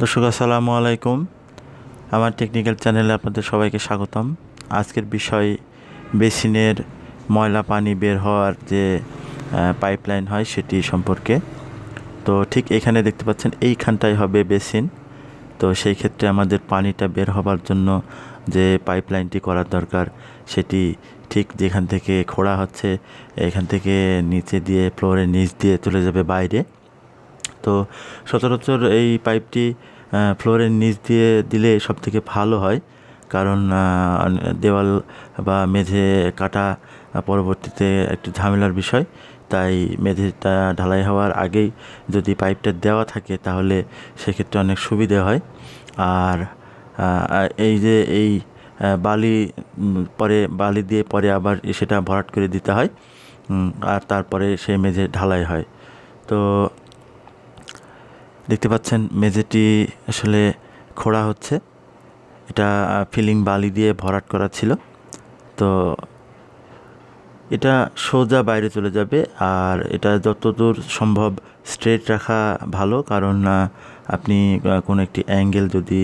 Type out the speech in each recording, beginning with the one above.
দর্শক, আসসালামু আলাইকুম। আমার টেকনিক্যাল চ্যানেলে আপনাদের সবাইকে স্বাগতম। আজকের বিষয় বেসিনের ময়লা পানি বের হওয়ার যে পাইপলাইন হয় সেটি সম্পর্কে। তো ঠিক এখানে দেখতে পাচ্ছেন এইখানটাই হবে বেসিন। তো সেই ক্ষেত্রে আমাদের পানিটা বের হবার জন্য যে পাইপলাইনটি করার দরকার সেটি ঠিক যেখান থেকে খোঁড়া হচ্ছে, এখান থেকে নিচে দিয়ে, ফ্লোরের নিচ দিয়ে চলে যাবে বাইরে। তো সচরাচর এই পাইপটি ফ্লোরের নিচ দিয়ে দিলে সব থেকে ভালো হয়। কারণ দেওয়াল বা মেঝে কাটা পরবর্তীতে একটু ঝামেলার বিষয়। তাই মেঝেটা ঢালাই হওয়ার আগেই যদি পাইপটা দেওয়া থাকে তাহলে সেক্ষেত্রে অনেক সুবিধে হয়। আর এই যে এই বালি পরে বালি দিয়ে পরে আবার সেটা ভরাট করে দিতে হয়। আর তারপরে সেই মেঝে ঢালাই হয়। তো দেখতে পাচ্ছেন মেঝেটি আসলে খোঁড়া হচ্ছে। এটা ফিলিং বালি দিয়ে ভরাট করা ছিল। তো এটা সোজা বাইরে চলে যাবে আর এটা যতদূর সম্ভব স্ট্রেট রাখা ভালো কারণ আপনি কোনো একটি অ্যাঙ্গেল যদি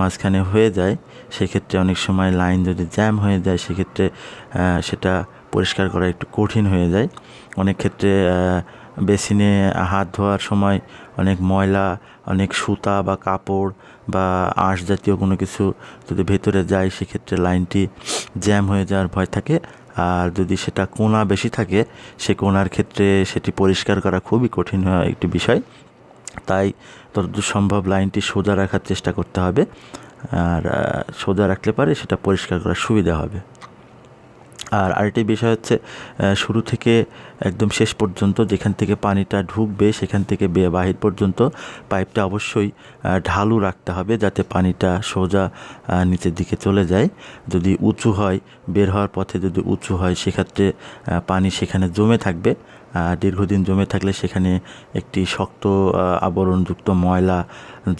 মাঝখানে হয়ে যায়, সেক্ষেত্রে অনেক সময় লাইন যদি জ্যাম হয়ে যায়, সেক্ষেত্রে সেটা পরিষ্কার করা একটু কঠিন হয়ে যায়। অনেক ক্ষেত্রে বেসিনে হাত ধোয়ার সময় অনেক ময়লা, অনেক সুতা বা কাপড় বা আঁশ জাতীয় কোনো কিছু যদি ভেতরে যায়, সেক্ষেত্রে লাইনটি জ্যাম হয়ে যাওয়ার ভয় থাকে। আর যদি সেটা কোনা বেশি থাকে, সে কোনার ক্ষেত্রে সেটি পরিষ্কার করা খুবই কঠিন হয় একটি বিষয়। তাই যতদূর সম্ভব লাইনটি সোজা রাখার চেষ্টা করতে হবে। আর সোজা রাখলে পারে সেটা পরিষ্কার করার সুবিধা হবে। আর আরেকটি বিষয় হচ্ছে শুরু থেকে একদম শেষ পর্যন্ত যেখান থেকে পানিটা ঢুকবে সেখান থেকে বাহির পর্যন্ত পাইপটা অবশ্যই ঢালু রাখতে হবে যাতে পানিটা সোজা নিচের দিকে চলে যায়। যদি উঁচু হয়, বের হওয়ার পথে যদি উঁচু হয় সেক্ষেত্রে পানি সেখানে জমে থাকবে। দীর্ঘদিন জমে থাকলে সেখানে একটি শক্ত আবরণযুক্ত ময়লা,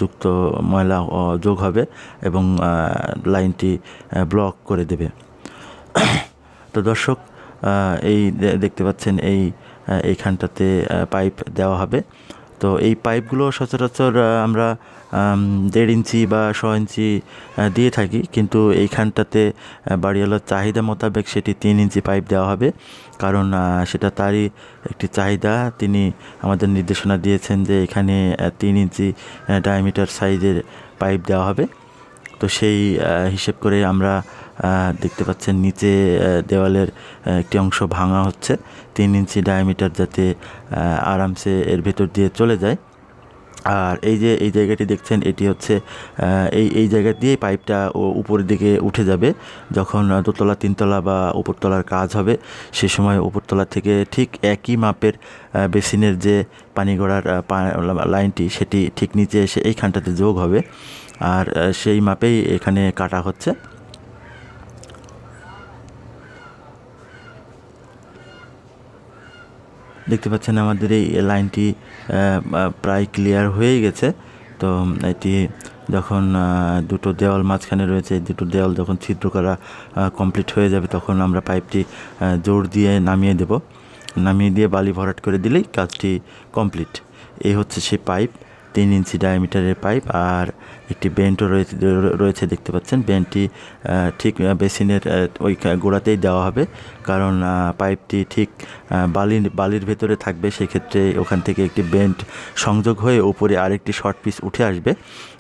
যুক্ত ময়লা যোগ হবে এবং লাইনটি ব্লক করে দেবে। তো দর্শক এই দেখতে পাচ্ছেন এই এইখানটাতে পাইপ দেওয়া হবে। তো এই পাইপগুলো সচরাচর আমরা দেড় ইঞ্চি বা ছ ইঞ্চি দিয়ে থাকি। কিন্তু এইখানটাতে বাড়িওয়ালার চাহিদা মোতাবেক সেটি তিন ইঞ্চি পাইপ দেওয়া হবে। কারণ সেটা তারই একটি চাহিদা। তিনি আমাদের নির্দেশনা দিয়েছেন যে এখানে তিন ইঞ্চি ডায়ামিটার সাইজের পাইপ দেওয়া হবে। তো সেই হিসেব করে আমরা দেখতে পাচ্ছেন নিচে দেওয়ালের একটি অংশ ভাঙা হচ্ছে। তিন ইঞ্চি ডায়ামিটার যাতে আরামসে এর ভেতর দিয়ে চলে যায়। আর এই যে, এই জায়গাটি দেখছেন, এটি হচ্ছে এই এই জায়গা দিয়ে পাইপটা ও উপরের দিকে উঠে যাবে। যখন দোতলা, তিনতলা বা উপরতলার কাজ হবে, সে সময় উপরতলা থেকে ঠিক একই মাপের বেসিনের যে পানি গড়ার লাইনটি, সেটি ঠিক নিচে এসে এইখানটাতে যোগ হবে। আর সেই মাপেই এখানে কাটা হচ্ছে। দেখতে পাচ্ছেন আমাদের এই লাইনটি প্রায় ক্লিয়ার হয়ে গেছে। তো এটি যখন দুটো দেওয়াল মাঝখানে রয়েছে দুটো দেওয়াল যখন ছিদ্র করা কমপ্লিট হয়ে যাবে, তখন আমরা পাইপটি জোর দিয়ে নামিয়ে দেব। নামিয়ে দিয়ে বালি ভরাট করে দিলেই কাজটি কমপ্লিট এই হচ্ছে সেই পাইপ তিন ইঞ্চি ডায়ামিটারের পাইপ আর একটি বেন্টও রয়েছে রয়েছে দেখতে পাচ্ছেন। বেন্টটি ঠিক বেসিনের ওই গোড়াতেই দেওয়া হবে। কারণ পাইপটি ঠিক বালির বালির ভেতরে থাকবে। সেক্ষেত্রে ওখান থেকে একটি বেন্ট সংযোগ হয়ে উপরে আরেকটি শর্ট পিস উঠে আসবে।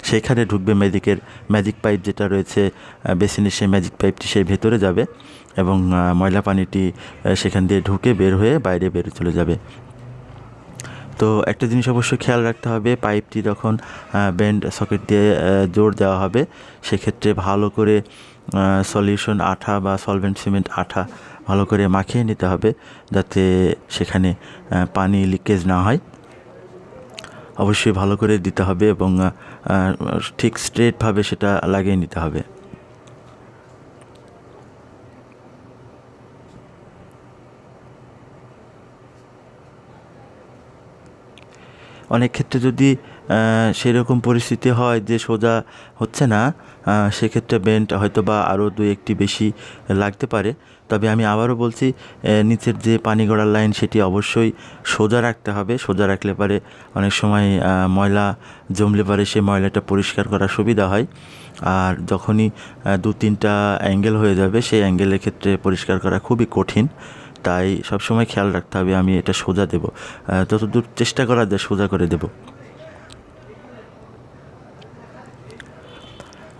সেখানে ঢুকবে ম্যাজিকের ম্যাজিক পাইপ যেটা রয়েছে বেসিনের সেই ম্যাজিক পাইপটি সেই ভেতরে যাবে এবং ময়লা পানিটি সেখান দিয়ে ঢুকে বের হয়ে বাইরে বের চলে যাবে। তো একটা জিনিস অবশ্যই খেয়াল রাখতে হবে, পাইপটি যখন ব্যান্ড সকেট দিয়ে জোর দেওয়া হবে, সেক্ষেত্রে ভালো করে সলিউশন আঠা বা সলভেন্ট সিমেন্ট আঠা ভালো করে মাখিয়ে নিতে হবে, যাতে সেখানে পানি লিকেজ না হয়। অবশ্যই ভালো করে দিতে হবে এবং ঠিক স্ট্রেটভাবে সেটা লাগিয়ে নিতে হবে। অনেক ক্ষেত্রে যদি সেরকম পরিস্থিতি হয় যে সোজা হচ্ছে না সেক্ষেত্রে বেন্ট হয়তো বা আরও দুই একটি বেশি লাগতে পারে। তবে আমি আবারও বলছি নিচের যে পানি গড়ার লাইন সেটি অবশ্যই সোজা রাখতে হবে। সোজা রাখলে পারে অনেক সময় ময়লা জমলে পারে সেই ময়লাটা পরিষ্কার করা সুবিধা হয়। আর যখনই দু তিনটা অ্যাঙ্গেল হয়ে যাবে, সেই অ্যাঙ্গেলের ক্ষেত্রে পরিষ্কার করা খুবই কঠিন। তাই সবসময় খেয়াল রাখতে হবে, আমি এটা সোজা দেব। ততদূর চেষ্টা করা যায় সোজা করে দেব।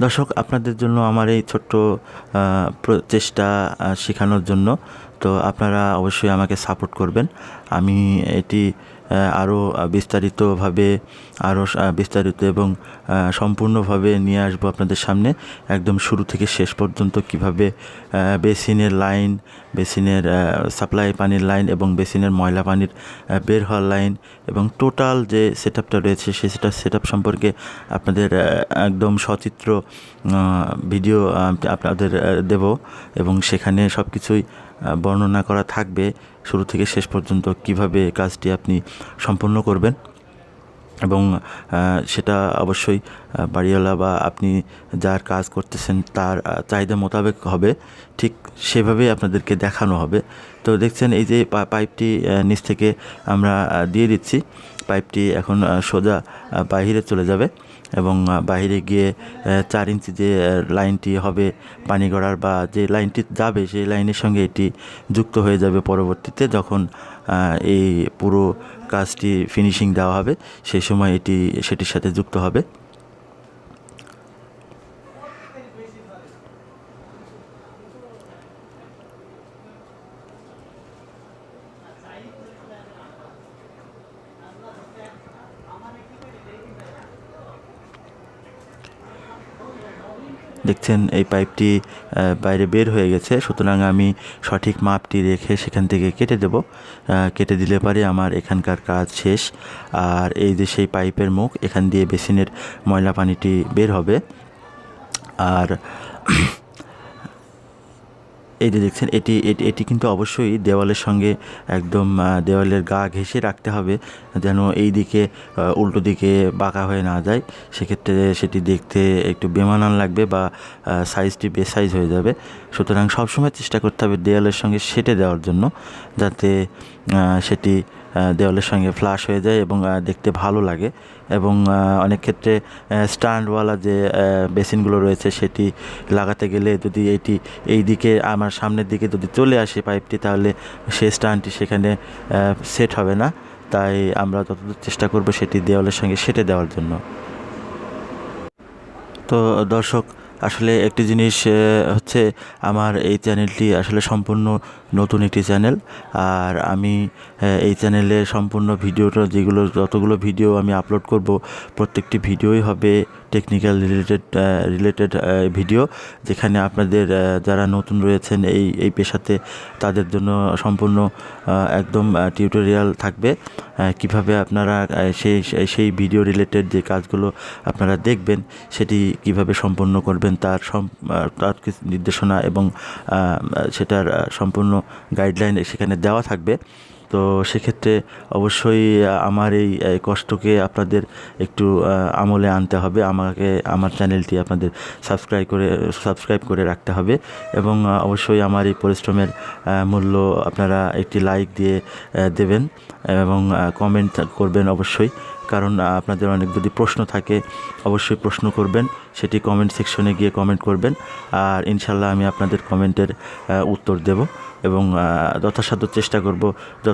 দর্শক, আপনাদের জন্য আমার এই ছোট্ট প্রচেষ্টা শেখানোর জন্য, তো আপনারা অবশ্যই আমাকে সাপোর্ট করবেন। আমি এটি আরও বিস্তারিতভাবে আরও বিস্তারিত এবং সম্পূর্ণভাবে নিয়ে আসব আপনাদের সামনে। একদম শুরু থেকে শেষ পর্যন্ত কীভাবে বেসিনের লাইন, বেসিনের সাপ্লাই পানির লাইন এবং বেসিনের ময়লা পানির বের হওয়ার লাইন এবং টোটাল যে সেট আপটা রয়েছে সেই সেটা সেট আপ সম্পর্কে আপনাদের একদম সচিত্র ভিডিও আপনাদের দেব এবং সেখানে সব কিছুই বর্ণনা করা থাকবে। শুরু থেকে শেষ পর্যন্ত কীভাবে কাজটি আপনি সম্পন্ন করবেন এবং সেটা অবশ্যই বাড়িওয়ালা বা আপনি যার কাজ করতেছেন তার চাহিদা মোতাবেক হবে। ঠিক সেভাবেই আপনাদেরকে দেখানো হবে। তো দেখছেন এই যে পাইপটি নিচ থেকে আমরা দিয়ে দিচ্ছি। পাইপটি এখন সোজা বাহিরে চলে যাবে। এবং বাইরে গিয়ে চার ইঞ্চি যে লাইনটি হবে পানি গড়ার বা যে লাইনটি যাবে সেই লাইনের সঙ্গে এটি যুক্ত হয়ে যাবে পরবর্তীতে যখন এই পুরো কাজটি ফিনিশিং দেওয়া হবে সেই সময় এটি, সেটির সাথে যুক্ত হবে। দেখছেন এই পাইপটি বাইরে বের হয়ে গেছে। সুতরাং আমি সঠিক মাপটি রেখে সেখান থেকে কেটে দেব। কেটে দিলে পারে আমার এখানকার কাজ শেষ। আর এই যে সেই পাইপের মুখ, এখান দিয়ে বেসিনের ময়লা পানিটি বের হবে। আর এই যে দেখছেন, এটি এটি কিন্তু অবশ্যই দেওয়ালের সঙ্গে একদম দেওয়ালের গা ঘেঁষে রাখতে হবে, যেন এই দিকে উল্টো দিকে বাঁকা হয়ে না যায়। সেক্ষেত্রে সেটি দেখতে একটু বেমানান লাগবে বা সাইজটি বেসাইজ হয়ে যাবে। সুতরাং সবসময় চেষ্টা করতে হবে দেওয়ালের সঙ্গে সেটে দেওয়ার জন্য, যাতে সেটি দেওয়ালের সঙ্গে ফ্লাশ হয়ে যায় এবং দেখতে ভালো লাগে। এবং অনেক ক্ষেত্রে স্ট্যান্ডওয়ালা যে বেসিনগুলো রয়েছে সেটি লাগাতে গেলে যদি এটি এই দিকে আমার সামনের দিকে যদি চলে আসে পাইপটি তাহলে সে স্ট্যান্ডটি সেখানে সেট হবে না। তাই আমরা যতদূর চেষ্টা করব সেটি দেওয়ালের সঙ্গে সেটে দেওয়ার জন্য। তো, দর্শক আসলে একটি জিনিস হচ্ছে আমার এই চ্যানেলটি আসলে সম্পূর্ণ নতুন একটি চ্যানেল। আর আমি এই চ্যানেলে সম্পূর্ণ ভিডিওটা, যেগুলো, যতগুলো ভিডিও আমি আপলোড করব, প্রত্যেকটি ভিডিওই হবে টেকনিক্যাল রিলেটেড রিলেটেড ভিডিও যেখানে আপনাদের যারা নতুন রয়েছেন এই এই পেশাতে তাদের জন্য সম্পূর্ণ একদম টিউটোরিয়াল থাকবে। আহ, কীভাবে আপনারা সেই সেই- সেই ভিডিও রিলেটেড যে কাজগুলো আপনারা দেখবেন সেটি কীভাবে সম্পন্ন করবেন তার তার নির্দেশনা এবং সেটার সম্পূর্ণ গাইডলাইন সেখানে দেওয়া থাকবে। তো সেক্ষেত্রে অবশ্যই আমার এই কষ্টকে আপনাদের একটু আমলে আনতে হবে। আমাকে, আমার চ্যানেলটি আপনাদের সাবস্ক্রাইব করে সাবস্ক্রাইব করে রাখতে হবে এবং অবশ্যই আমার এই পরিশ্রমের মূল্য আপনারা একটি লাইক দিয়ে দেবেন এবং কমেন্ট করবেন অবশ্যই। কারণ আপনাদের অনেক যদি প্রশ্ন থাকে, অবশ্যই প্রশ্ন করবেন, সেটি কমেন্ট সেকশনে গিয়ে কমেন্ট করবেন। আর ইনশাল্লাহ আমি আপনাদের কমেন্টের উত্তর দেব এবং যথাসাধ্য চেষ্টা করব যত